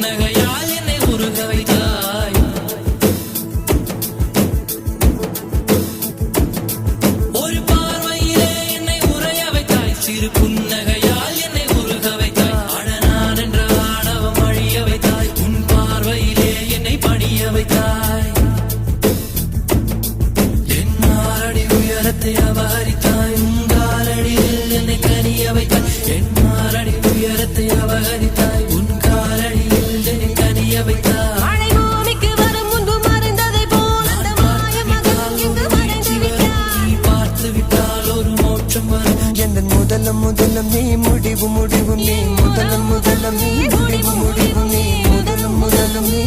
Нагай. மாற்றம் வரும். எந்த முதல முதல நீ முடிவு முடிவு நீ முதல முதல நீ முடிவு முடிவு நீ முதல முதல நீ